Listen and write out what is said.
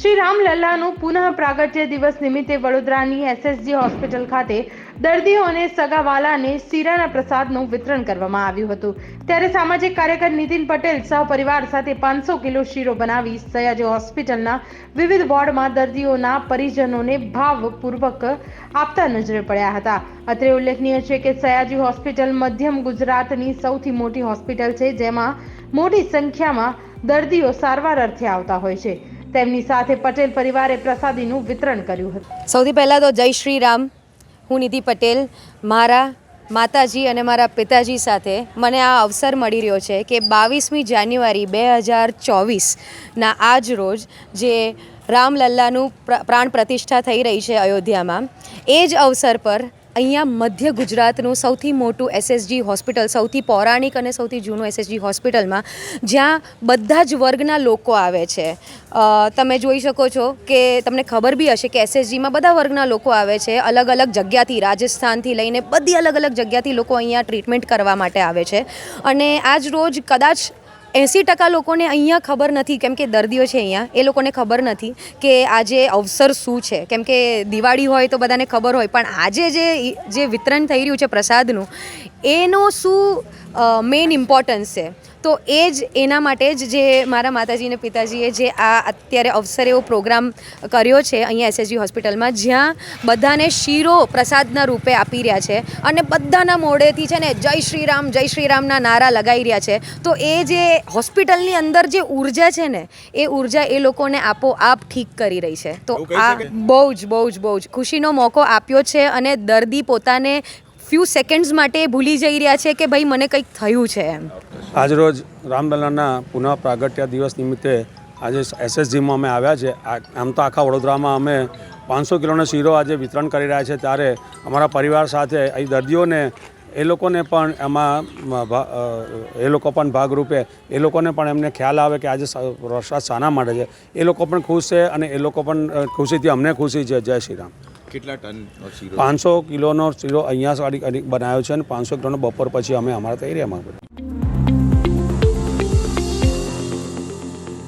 શ્રી રામલલ્લાનું પુનઃ પ્રાગટ્ય દિવસ નિમિત્તે વડોદરાની એસએસજી હોસ્પિટલ ખાતે દર્દીઓ અને સગાવાલાને શીરાના પ્રસાદનું વિતરણ કરવામાં આવ્યું હતું. ત્યારે સામાજિક કાર્યકર નીતિન પટેલ સહપરિવાર સાથે પાંચસો કિલો શીરો બનાવી સયાજી હોસ્પિટલના વિવિધ વોર્ડમાં દર્દીઓના પરિજનોને ભાવપૂર્વક આપતા નજરે પડ્યા હતા. અત્રે ઉલ્લેખનીય છે કે સયાજી હોસ્પિટલ મધ્યમ ગુજરાતની સૌથી મોટી હોસ્પિટલ છે, જેમાં મોટી સંખ્યામાં દર્દીઓ સારવાર અર્થે આવતા હોય છે. તેમની સાથે પટેલ પરિવારે પ્રસાદીનું વિતરણ કર્યું હતું. સૌથી પહેલાં તો જય શ્રી રામ. હું નિધિ પટેલ. મારા માતાજી અને મારા પિતાજી સાથે મને આ અવસર મળી રહ્યો છે કે બાવીસમી જાન્યુઆરી બે હજાર ચોવીસના આજ રોજ જે રામલલ્લાનું પ્ર- પ્રાણ પ્રતિષ્ઠા થઈ રહી છે અયોધ્યામાં, એ જ અવસર પર અહીંયા મધ્ય ગુજરાતનું સૌથી મોટું એસએસજી હોસ્પિટલ, સૌથી પૌરાણિક અને સૌથી જૂનું એસએસજી હોસ્પિટલમાં જ્યાં બધા જ વર્ગના લોકો આવે છે. તમે જોઈ શકો છો કે તમને ખબર બી હશે કે એસએસજીમાં બધા વર્ગના લોકો આવે છે. અલગ અલગ જગ્યાથી, રાજસ્થાનથી લઈને બધી અલગ અલગ જગ્યાથી લોકો અહીંયા ટ્રીટમેન્ટ કરવા માટે આવે છે. અને આજ રોજ કદાચ એંસી ટકા લોકોને અહીંયા ખબર નથી, કેમ કે દર્દીઓ છે અહીંયા, એ લોકોને ખબર નથી કે આજે અવસર શું છે. કેમ કે દિવાળી હોય તો બધાને ખબર હોય, પણ આજે જે જે વિતરણ થઈ રહ્યું છે પ્રસાદનું, એનો શું મેઇન ઇમ્પોર્ટન્સ છે? તો એ જ એના માટે જ જે મારા માતાજીને પિતાજીએ જે આ અત્યારે અવસર એવો પ્રોગ્રામ કર્યો છે અહીંયા એસએસજી હોસ્પિટલમાં જ્યાં બધાને શીરો પ્રસાદના રૂપે આપી રહ્યા છે અને બધાના મોઢેથી છે ને જય શ્રી રામ જય શ્રી રામના નારા લગાવી રહ્યા છે. તો એ જે હોસ્પિટલની અંદર જે ઊર્જા છે ને એ ઊર્જા એ લોકોને આપોઆપ ઠીક કરી રહી છે. તો આ બહુ જ બહુ જ બહુ જ ખુશીનો મોકો આપ્યો છે અને દર્દી પોતાને ફ્યુ સેકન્ડ્સ માટે ભૂલી જઈ રહ્યા છે કે ભાઈ મને કંઈક થયું છે એમ. આજરોજ રામલલાના પુનઃ પ્રાગટ્ય દિવસ નિમિત્તે આજે એસએસજીમાં અમે આવ્યા છે. આમ તો આખા વડોદરામાં અમે પાંચસો કિલોનો શીરો આજે વિતરણ કરી રહ્યા છે. ત્યારે અમારા પરિવાર સાથે અહીં દર્દીઓને એ લોકોને પણ એમાં એ લોકો પણ ભાગરૂપે એ લોકોને પણ એમને ખ્યાલ આવે કે આજે પ્રસાદ શાના માટે છે. એ લોકો પણ ખુશ છે અને એ લોકો પણ ખુશીથી અમને ખુશી છે. જય શ્રી રામ. કેટલા ટન પાંચસો કિલોનો શીરો અહીંયા બનાવ્યો છે અને પાંચસો કિલોનો બપોર પછી અમે અમારા તૈયારીમાં